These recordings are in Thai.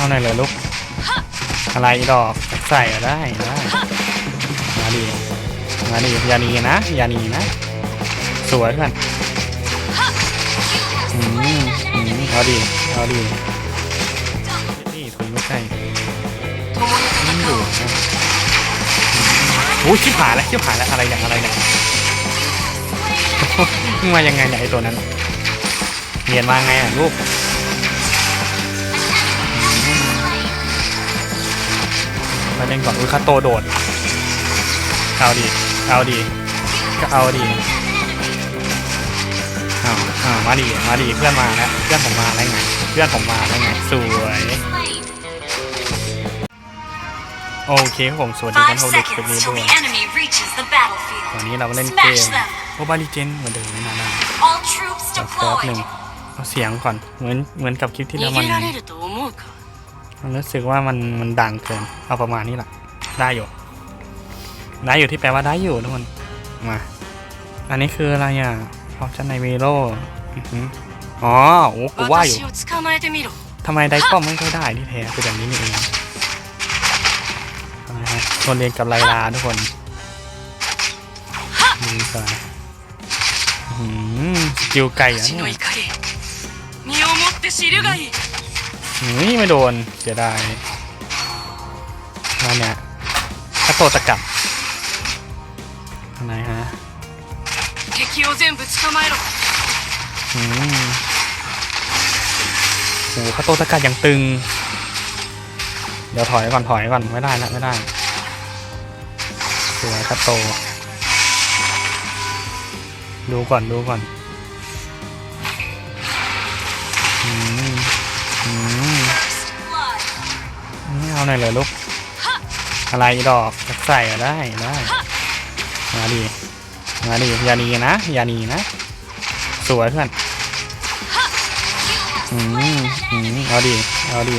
เอาหน่อยเลยลูก อะไรดอกใส่อะได้ได้มาดีมาดีอย่าหนีนะอย่าหนีนะ สวยเพื่อนอืมอืมเอาดีเอาดีนี่ถุยไม่ใช่นี่อยู่นะโอ้ยชิบหายแล้วชิบหายแล้วอะไรเนี่ยอะไรเนี่ยมึงมายังไงเนี่ยไอตัวนั้นเรียนมาไงอะลูก มาเล่นก่อนอุ้ยคาโตโดด เอาดี เอาดี ก็เอาดีเอาเอามาดีมาดีเพื่อนมาแล้วเพื่อนผมมาแล้วไง เพื่อนผมมาแล้วไง สวย โอเคครับผมสวัสดีท่าน Five ผู้ชมเด็กคลิป seconds นี้ till ด้วย the enemy reaches the battlefield. วันนี้เรามาเล่นเก Smash ม them. โอบาลิเจนเหมือนเดิมไม่นานแล้ว All troops เดี๋ยวแป๊บหนึ่ง deployed. เอาเสียงก่อน เหมือนเหมือนกับคลิปที่แล้วมัน มันรู้สึกว่ามันมันดังเกิน เอาประมาณนี้แหละ ได้อยู่ ได้อยู่ที่แปลว่าได้อยู่ทุกคน มา อันนี้คืออะไรอะพร้อมชันในเวโรอ๋อโอ้กูว่าอยู่ทำไมได้อมไม่ค่อยได้ที่แท้คือแบบนี้นี่เองนะฮะคนเรียนกับไลลาทุกคนมือซ้ายสกิลไก่อะเนี่ย 怒り身をもって知るがいい เฮ้ยไม่โดน เสียดายนั่นเนี่ยถ้าโตตะกับอะไรฮะ 敵を全部捕まえろ อืมโอ้โหข้าโตตะกัดอย่างตึง เดี๋ยวถอยก่อนถอยก่อนไม่ได้ละไม่ได้สวยข้าโต ดูก่อนดูก่อน อืม เอาหน่อยเลยลูก อะไรดอกใส่ได้ได้มาดีมาดีอย่านีนะอย่านีนะ สวยเพื่อนอืมอืมเอาดีเอาดี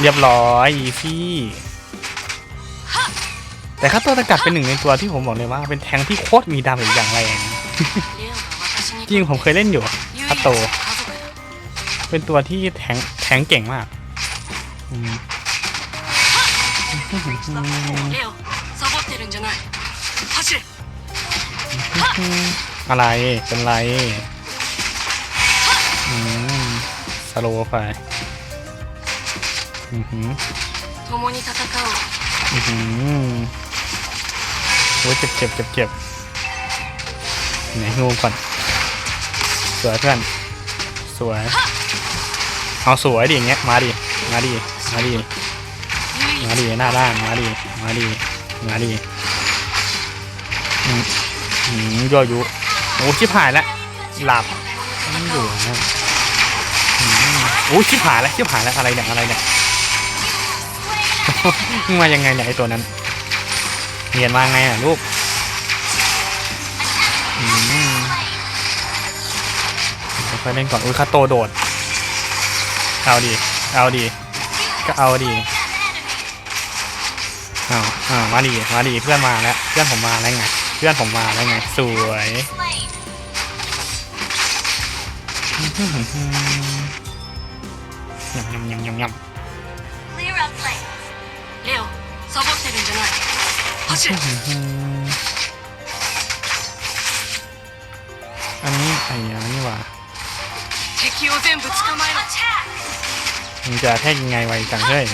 เรียบร้อยพี่แต่ข้าตัวตะกัดเป็นหนึ่งในตัวที่ผมบอกเลยว่า เป็นแทงที่โคตรมีดามอย่างแรงจริงผมเคยเล่นอยู่คาโต เป็นตัวที่แทงแทงเก่งมาก อืม レオサボってるんじゃない走れ อะไร เป็นไร อืม สโลว์ไปอือหือ 共に戦おう อือหือโอ้ยเจ็บเจ็บเจ็บเจ็บไหนงูก่อน สวยเพื่อน สวย เอาสวยดิอย่างเงี้ย มาดิ มาดิ มาดิมาดิหน้าด้านมาดิมาดิมาดิอืมอืมยั่วยุโอ้ชิบหายแล้วหลับไม่อยู่นะอืมโอ้ชิบหายแล้วชิบหายแล้วอะไรเนี่ยอะไรเนี่ยมายังไงเนี่ยไอตัวนั้นเรียนมาไงอะลูกอืมค่อยเล่นก่อนอุ้ยคาโตโดด เอาดี เอาดี ก็เอาดี อ้าวอ้าวมาดีมาดีเพื่อนมาแล้ว เพื่อนผมมาแล้วไง เพื่อนผมมาแล้วไง สวย ยำยำยำยำย Clear up lanes レオサボってるんじゃない走れ ำอันนี้ไอ้อันนี้ว่ะ 敵を全部捕まえろ มึงจะแทกยังไงไวจังเฮ้ย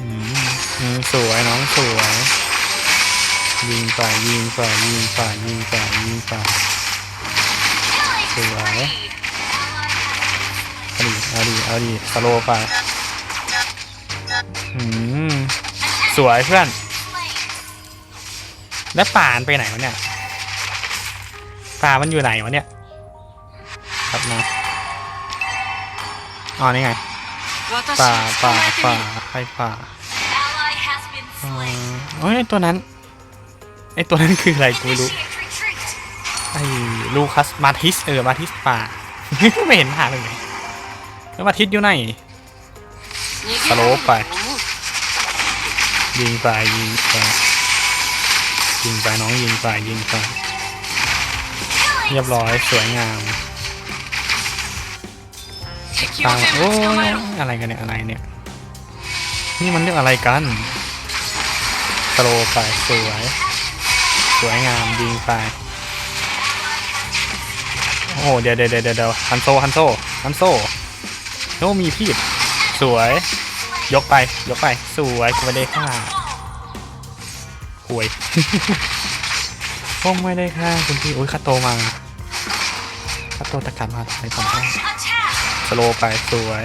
อืมสวยน้องสวย ยิงไปยิงไปยิงไปยิงไปยิงไปสวยเอาดีเอาดีเอาดีสโลไปอืมสวยเพื่อน แล้วป่านไปไหนวะเนี่ยป่ามันอยู่ไหนวะเนี่ย ครับนะ อ๋อนี่ไงป่าป่าป่าใครป่าโอ้ยตัวนั้นไอตัวนั้นคืออะไรกูไม่รู้ไอลูคัสมาทิสเออมาทิสป่าไม่เห็นหาเลยแล้วมาทิสอยู่ไหนสโลปไปยิงไปยิงไปยิงไปน้องยิงไปยิงไปเรียบร้อยสวยงาม ตายโอ้อะไรกันเนี่ยอะไรเนี่ย นี่มันเรื่องอะไรกันโตรไปสวย สวยงามยิงไปโอ้เดี๋ยวเดี๋ยวเดี๋ยวเดี๋ยวฮันโซฮันโซฮันโซโนมีพีดสวย ยกไป ยกไป สวยกูไม่ได้ฆ่าห่วยพวกไม่ได้ฆ่าคุณพี่โอ้ยคาโตมาคาโตตะการมาไปก่อนได้ โลไปสวย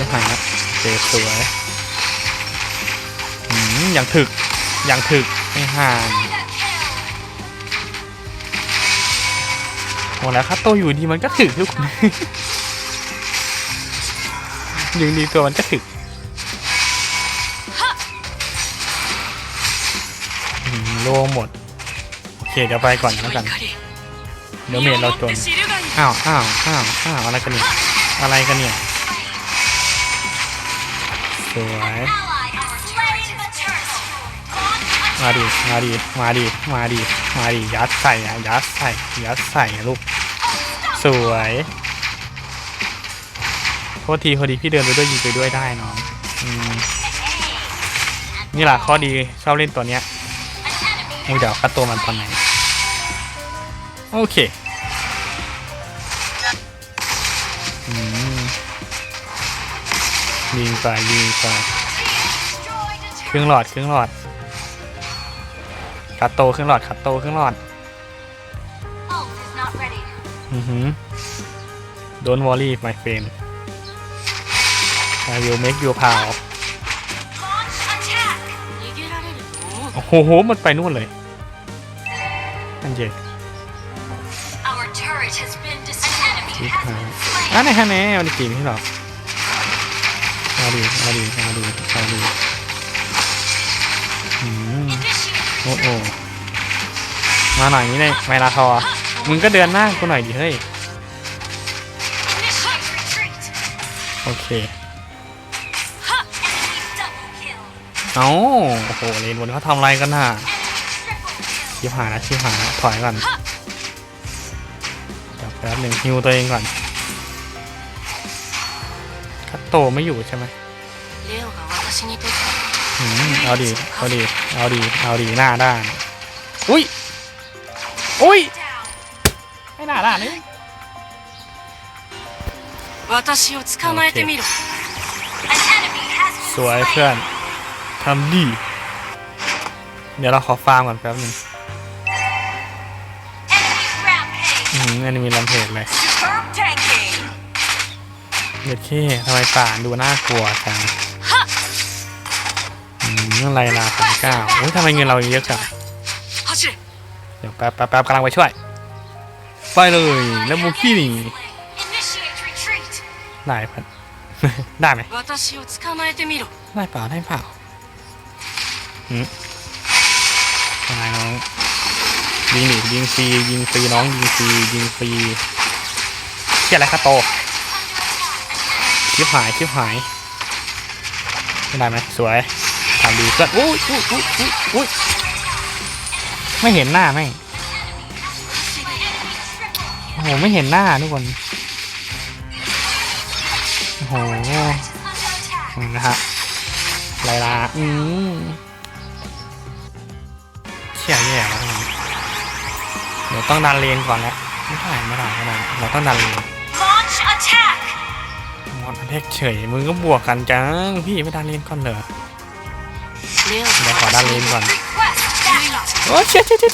ยังไงนะเจ็สวยอย่างถึก อย่างถึก ไม่ห่างหมดแล้วครับตัวอยู่ดีมันก็ถึกทุกคนยืนดีตัวมันก็ถึกโลหมด เดี๋ยวไปก่อนแล้วกัน เดี๋ยวเมทเราจน อ้าวอ้าวอ้าวอ้าวอะไรกันเนี่ย อะไรกันเนี่ย สวยมาดิ มาดิ มาดิ มาดิ มาดิ ยัดใส่อะยัดใส่ ยัดใส่ลูก สวยโทษทีโพอดีพี่เดินไปด้วยยิงไปด้วยได้น้องนี่แหละข้อดีชอบเล่นตัวเนี้ยมึงเดี๋ยวกระตัวมันตอนไหน โอเคยิงไปยิงไปครึ่งหลอดครึ่งหลอดคัตโตเครึ่งหลอดคัตโตเครึ่งหลอดอือหือโดนวอลลี่ไมเฟรมอายุเมกยูพาวโอ้โห มันไปนู่นเลย อันเจ อะไหนฮะแน่เอาดิจีไม่ใช่หรอเอาดิเอาดิเอาดิเอาดิอืมโอ้โหมาหน่อยนี้เลยเวลาทอ มึงก็เดินหน้ากูหน่อยดิเฮ้ย โอเค เอาโอ้โหเลนบนเขาทำอะไรกันน่ะชิบหายนะชิบหายนะถอยก่อนเดี๋ยวแป๊บหนึ่งฮิวตัวเองก่อน โตไม่อยู่ใช่ไหมเอาดีเอาดีเอาดีเอาดีหน้าด้านอุ้ยอุ้ยไม่หน้าด้านนี่สวยเพื่อนทำดีเดี๋ยวเราขอฟาร์มก่อนแป๊บนึงอืมอันนี้มีลำเพจเลย เด็กเค่ทำไมป่าดูน่ากลัวจังเรื่องไรล่สามเก้าโอ้ยทำไมเงินเราเยอะจังเดี๋ยวแป๊บแป๊บแป๊บกำลังไปช่วย ไปเลยแล้วมูกี้นี่ได้พันได้ไหมได้เปล่าได้เป่าอืมยัไรน้องยิงหนียิงฟรียิงฟรีน้องยิงฟรียิงฟรีเกี่ยอะไรคะโต ชิบหายชิบหายไม่ได้ไหมสวยทำดีเพื่อนอุ้ยอุ้ยอุ้ยอุ้ยอุ้ยไม่เห็นหน้าแม่งโอ้โหไม่เห็นหน้าทุกคนโอ้โหนะฮะไรล่ะอืมเชี่ยแย่แล้วเดี๋ยวต้องดันเลนก่อนแล้วไม่ได้ไม่ได้ไม่ได้เราต้องดันเลน อนเล็กเฉยมึงก็บวกกันจังพี่ไม่ดันเลนก่อนเหรอเดี๋ยวขอดันเลนก่อนโอ้เชี่ยเชี่ยเชี่ย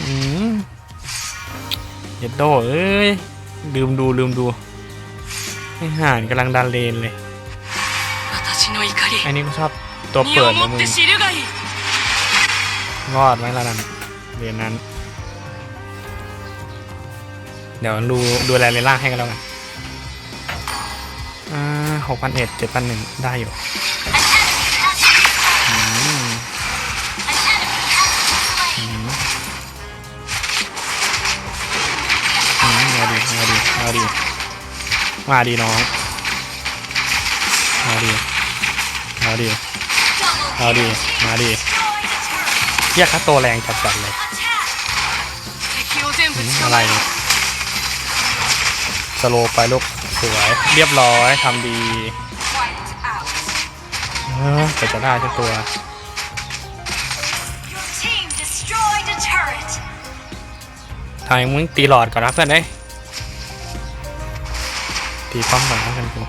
อืมเย็ดโดเอ้ยลืมดูลืมดูไอ้ห่านกำลังดันเลนเลยอันนี้ก็ชอบตัวเปิดนะมึงงอดไหมล่ะนั่นเรียนนั้น เดี๋ยวดูดูแลเลนล่างให้กันแล้วกัน หกพันเอ็ดเจ็ดพันหนึ่งได้อยู่มาดีมาดีมาดีมาดีน้องมาดีมาดีมาดีมาดีเรียกค่าตัวแรงจัดจัดเลยอะไร สโลไปลูก สวย เรียบร้อยทำดีเออแต่จะได้เจ้าตัว ทางมึงตีหลอดก่อนนะเพื่อนเอ้ยตีป้อมก่อนกันกู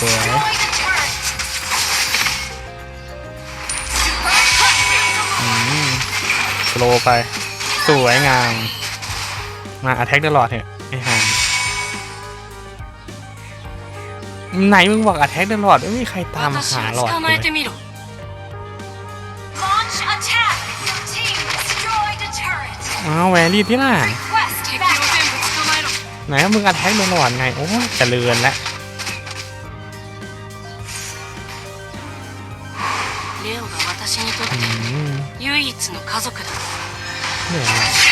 สวยโลไป สวยงาม มาอัตแทกตลอดเถอะไอ้ห่างไหนมึงบอกอัตแทกตลอดไม่มีใครตามหาหลอดเลยอาวแวรี่ที่ล่ะไหนมึงอัตแทกตลอดไง โอ้ยเจริญแล้วเนี่ย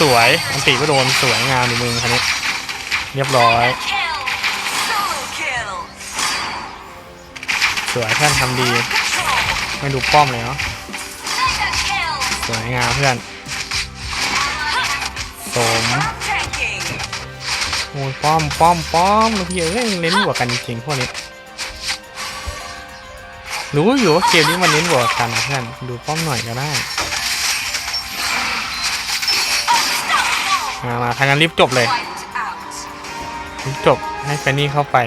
สวยอันติก็โดนสวยงามในมึงคันนี้ เรียบร้อย สวยเพื่อนทำดี ไม่ดูป้อมเลยเนาะสวยงามเพื่อนสมโอ้ยป้อมป้อมป้อมพี่เอ้ยเน้นบวกกันจริงๆพวกนี้รู้อยู่ว่าเกมนี้มันเน้นบวกกันนะเพื่อนดูป้อมหน่อยก็ได้ มามาทางนั้นรีบจบเลยรีบจบให้แฟนนี่เข้าไป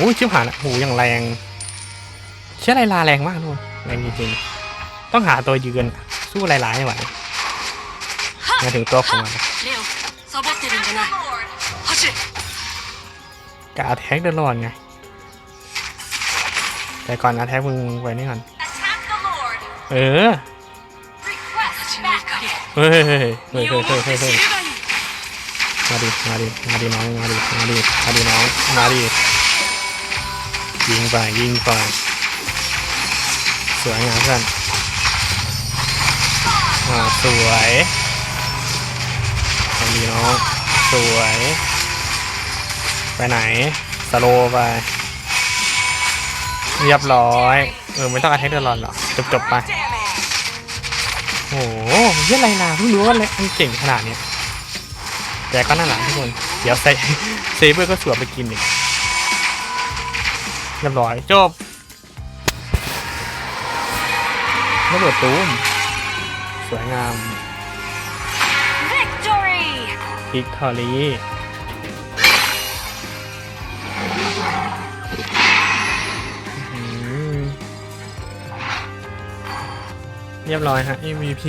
โอ้ยชิบหายละหูยังแรงเชื่อไรลาแรงมากทุกนแรงจริงๆต้องหาตัวยืนสู้ลายๆไม่ไหว มาถึงตัวของมันกะอาแท็กตลอดไง แต่ก่อนอาแท็กมึงไว้นี่ก่อน เออ เฮ้ยเฮ้ยเฮ้ยเฮ้ยเฮ้มาดิ มาดิ มาดิน้อง มาดิ มาดิ มาดิน้อง มาดิ ยิงไปยิงไปสวยงามสั่นอ่าสวย ดีน้องสวย ไปไหนสโลว์ไป เรียบร้อย เออ ไม่ต้องอาเทคเดอร์ลอนหรอกจบจบไป โอ้โหเยี่ยไรนาเพิ่งรู้ว่าเลยมันเก่งขนาดเนี้ยแต่ก็น่ารักทุกคน เดี๋ยวเซเซเบอร์ก็สวนไปกินอีกเรียบร้อย จบระเบิดตูมสวยงาม พิกทอรีเรียบร้อยฮะ MVP